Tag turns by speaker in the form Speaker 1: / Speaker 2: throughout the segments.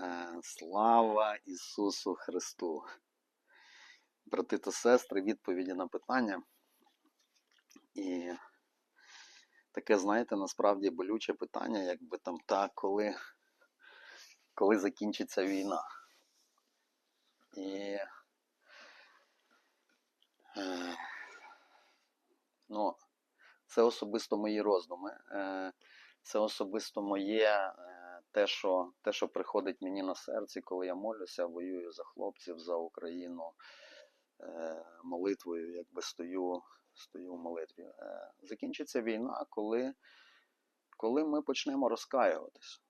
Speaker 1: Е, Слава Ісусу Христу! Брати та сестри, відповіді на питання. І таке, знаєте, насправді болюче питання, якби там так, коли, коли закінчиться війна. І е, ну, це особисто мої роздуми. Е, Це особисто моє те, що, те, що приходить мені на серці, коли я молюся, воюю за хлопців, за Україну е, молитвою, якби стою, стою в молитві. Е, Закінчиться війна, коли, коли ми почнемо розкаюватись.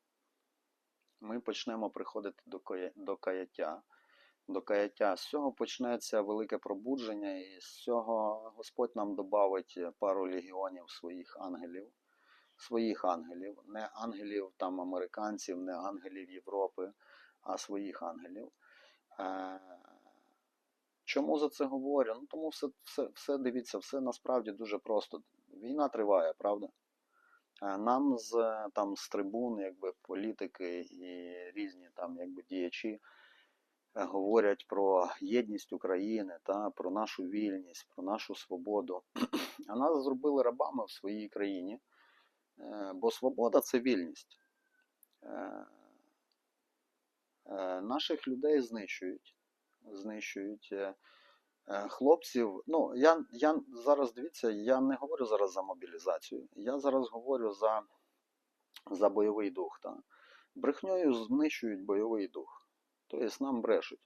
Speaker 1: Ми почнемо приходити до, до каяття. До каяття. З цього почнеться велике пробудження, і з цього Господь нам додавить пару легіонів своїх ангелів. Своїх ангелів, не ангелів там американців, не ангелів Європи, а своїх ангелів. Е, Чому за це говорю? Ну тому все, все, все дивіться, все насправді дуже просто. Війна триває, правда? Е, Нам з там з трибун, якби політики і різні там якби діячі е, говорять про єдність України, та про нашу вільність, про нашу свободу. А нас зробили рабами в своїй країні. Е, Бо свобода це вільність. Е, е, Наших людей знищують. Знищують е, хлопців. Ну, я, я зараз дивіться, я не говорю зараз за мобілізацію. Я зараз говорю за, за бойовий дух. Та. Брехньою знищують бойовий дух. Тобто нам брешуть.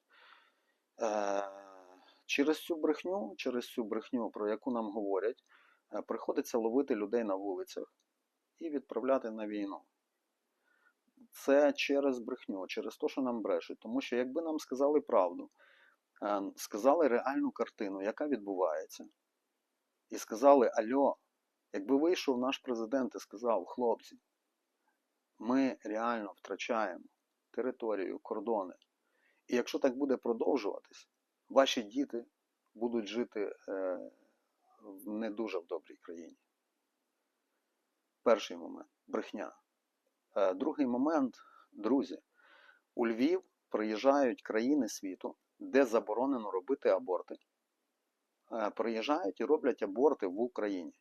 Speaker 1: Через цю брехню, через цю брехню, про яку нам говорять, приходиться ловити людей на вулицях і відправляти на війну. Це через брехню, через те, що нам брешуть. Тому що якби нам сказали правду, е, сказали реальну картину, яка відбувається, і сказали: Альо, якби вийшов наш президент і сказав, хлопці, ми реально втрачаємо територію, кордони. І якщо так буде продовжуватись, ваші діти будуть жити е, не дуже в добрій країні. Перший момент брехня. Е, Другий момент, друзі, у Львів приїжджають країни світу, де заборонено робити аборти. Е, Приїжджають і роблять аборти в Україні.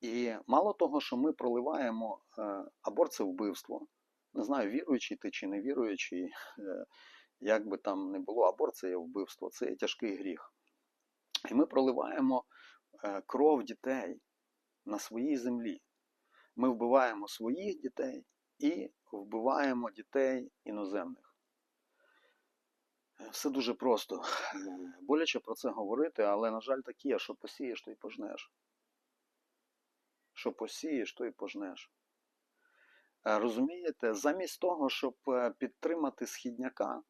Speaker 1: І мало того, що ми проливаємо е, аборт це вбивство. Не знаю, віруючий ти чи не віруючий, як би там не було, аборт це є вбивство, це є тяжкий гріх. І ми проливаємо кров дітей на своїй землі. Ми вбиваємо своїх дітей і вбиваємо дітей іноземних. Е, Все дуже просто. Е, Боляче про це говорити, але, на жаль, так є, що посієш, то й пожнеш. Що посієш, то й пожнеш. Е, Розумієте, замість того, щоб підтримати східняка,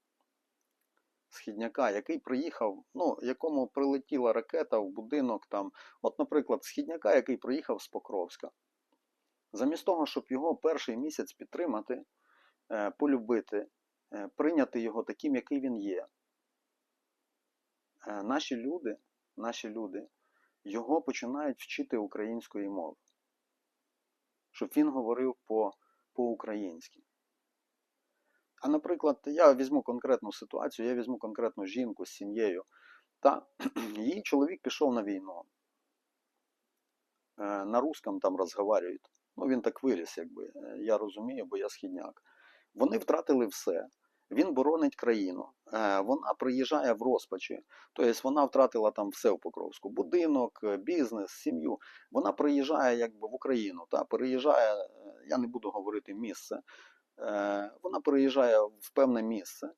Speaker 1: східняка, який приїхав, ну, якому прилетіла ракета в будинок там, от, наприклад, східняка, який приїхав з Покровська. Замість того, щоб його перший місяць підтримати, е, полюбити, е, прийняти його таким, який він є. е, Наші люди, наші люди його починають вчити української мови, щоб він говорив по, по-українськи. А наприклад, я візьму конкретну ситуацію, я візьму конкретну жінку з сім'єю. Та її чоловік пішов на війну. Е, На русском там розговорюють. Ну, він так виріс, якби. Е, Я розумію, бо я східняк. Вони втратили все. Він боронить країну. Е, Вона приїжджає в розпачі. Тобто вона втратила там все в Покровську: будинок, бізнес, сім'ю. Вона приїжджає якби в Україну. Та переїжджає, я не буду говорити місце. Е, Вона переїжджає в певне місце,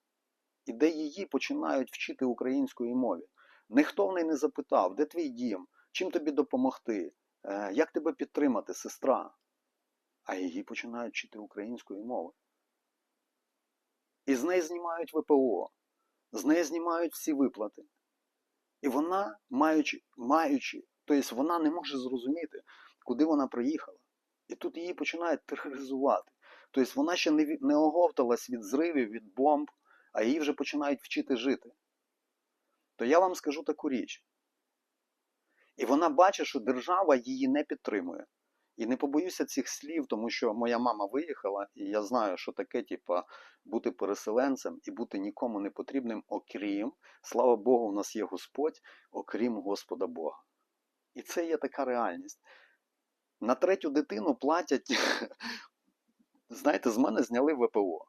Speaker 1: і де її починають вчити української мові. Ніхто в неї не запитав, де твій дім, чим тобі допомогти, Е, як тебе підтримати, сестра. А її починають вчити української мови. І з неї знімають ВПО, з неї знімають всі виплати. І вона, маючи, маючи, тобто вона не може зрозуміти, куди вона приїхала. І тут її починають тероризувати. Тобто вона ще не, не оговталась від зривів, від бомб, а її вже починають вчити жити. То я вам скажу таку річ. І вона бачить, що держава її не підтримує. І не побоюся цих слів, тому що моя мама виїхала, і я знаю, що таке, типа, бути переселенцем і бути нікому не потрібним, окрім, слава Богу, у нас є Господь, окрім Господа Бога. І це є така реальність. На третю дитину платять, знаєте, з мене зняли ВПО.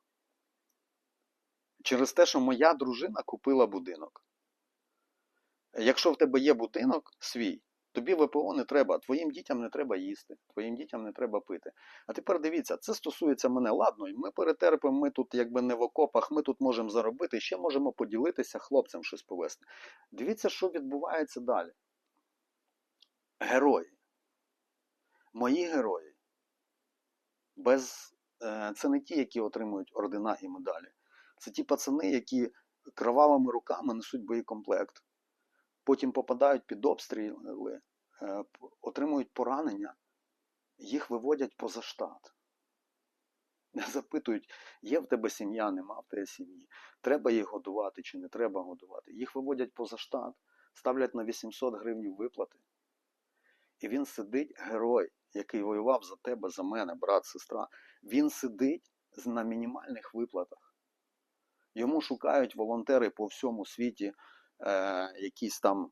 Speaker 1: Через те, що моя дружина купила будинок. Якщо в тебе є будинок свій, тобі ВПО не треба, твоїм дітям не треба їсти, твоїм дітям не треба пити. А тепер дивіться, це стосується мене. Ладно, і ми перетерпимо, ми тут якби не в окопах, ми тут можемо заробити, ще можемо поділитися хлопцям щось повести. Дивіться, що відбувається далі. Герої. Мої герої. Без, це не ті, які отримують ордена і медалі. Це ті пацани, які кровавими руками несуть боєкомплект потім попадають під обстріли, е, отримують поранення, їх виводять поза штат. Запитують, є в тебе сім'я, нема в тебе сім'ї. Треба їх годувати чи не треба годувати. Їх виводять поза штат, ставлять на 800 гривень виплати. І він сидить, герой, який воював за тебе, за мене, брат, сестра. Він сидить на мінімальних виплатах. Йому шукають волонтери по всьому світі е, якісь там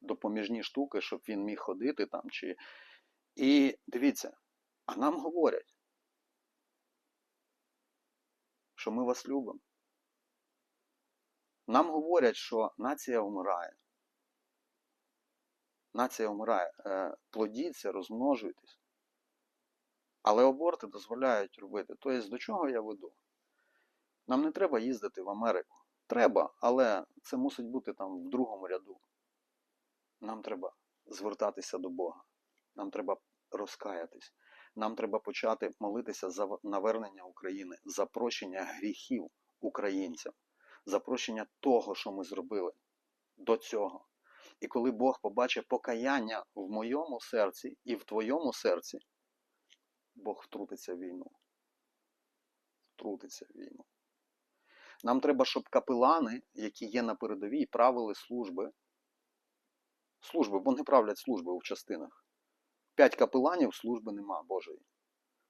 Speaker 1: допоміжні штуки, щоб він міг ходити там. Чи... І дивіться, а нам говорять, що ми вас любимо. Нам говорять, що нація вмирає. Нація вмирає. Е, плодіться, розмножуйтесь. Але аборти дозволяють робити. Тобто, до чого я веду? Нам не треба їздити в Америку. Треба, але це мусить бути там в другому ряду. Нам треба звертатися до Бога. Нам треба розкаятись. Нам треба почати молитися за навернення України, за прощення гріхів українцям, за прощення того, що ми зробили до цього. І коли Бог побачить покаяння в моєму серці і в твоєму серці, Бог втрутиться в війну. Втрутиться в війну. Нам треба, щоб капелани, які є на передовій, правили служби. Служби, бо не правлять служби в частинах. П'ять капеланів служби нема Божої.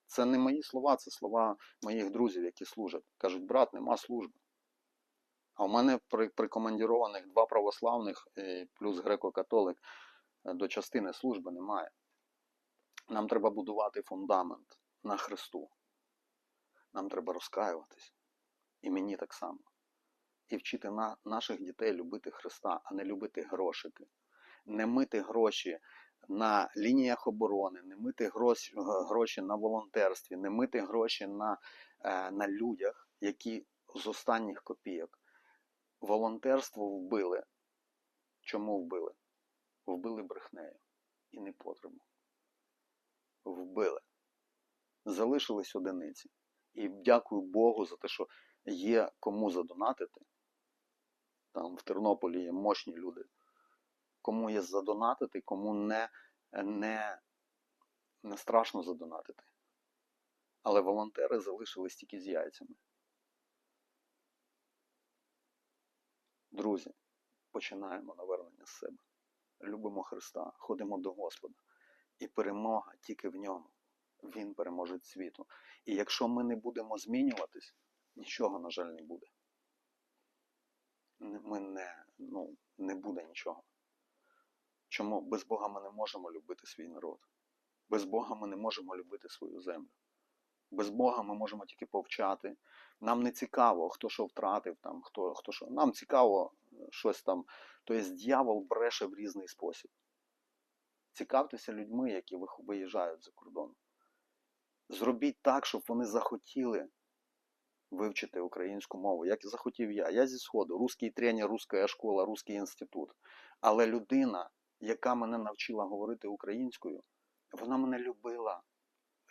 Speaker 1: Це не мої слова, це слова моїх друзів, які служать. Кажуть, брат, нема служби. А в мене при, прикомандірованих два православних плюс греко-католик е, до частини служби немає. Нам треба будувати фундамент на Христу. Нам треба розкаюватись. І мені так само. І вчити на, наших дітей любити Христа, а не любити грошики. Не мити гроші на лініях оборони, не мити гроші, на волонтерстві, не мити гроші на, е, на людях, які з останніх копійок. Волонтерство вбили. Чому вбили? Вбили брехнею і не потребу. Вбили. Залишились одиниці. І дякую Богу за те, що є кому задонатити. Там в Тернополі є мощні люди. Кому є задонатити, кому не, не, не страшно задонатити. Але волонтери залишились тільки з яйцями. Друзі, починаємо навернення з себе. Любимо Христа, ходимо до Господа. І перемога тільки в ньому. Він переможе світу. І якщо ми не будемо змінюватись, нічого, на жаль, не буде. Ми не, ну, не буде нічого. Чому? Без Бога ми не можемо любити свій народ. Без Бога ми не можемо любити свою землю. Без Бога ми можемо тільки повчати. Нам не цікаво, хто що втратив, там, хто, хто що. Нам цікаво щось там. Тобто дьявол бреше в різний спосіб. Цікавтеся людьми, які виїжджають за кордон. Зробіть так, щоб вони захотіли вивчити українську мову, як і захотів я. Я зі Сходу, русський тренер, русська школа, русський інститут. Але людина, яка мене навчила говорити українською, вона мене любила,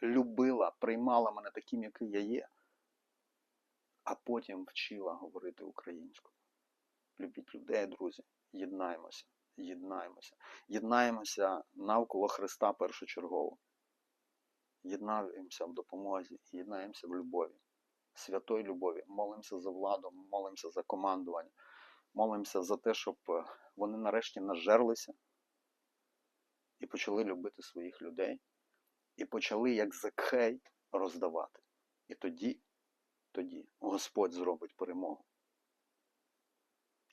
Speaker 1: любила, приймала мене таким, який я є, а потім вчила говорити українською. Любіть людей, друзі, єднаємося, єднаємося, єднаємося навколо Христа першочергово. Єднаємося в допомозі, єднаємося в любові святої любові. Молимося за владу, молимося за командування, молимося за те, щоб е, вони нарешті нажерлися і почали любити своїх людей І почали, як Закхей, роздавати. І тоді, тоді Господь зробить перемогу.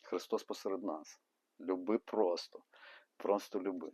Speaker 1: Христос посеред нас. Люби просто. Просто люби.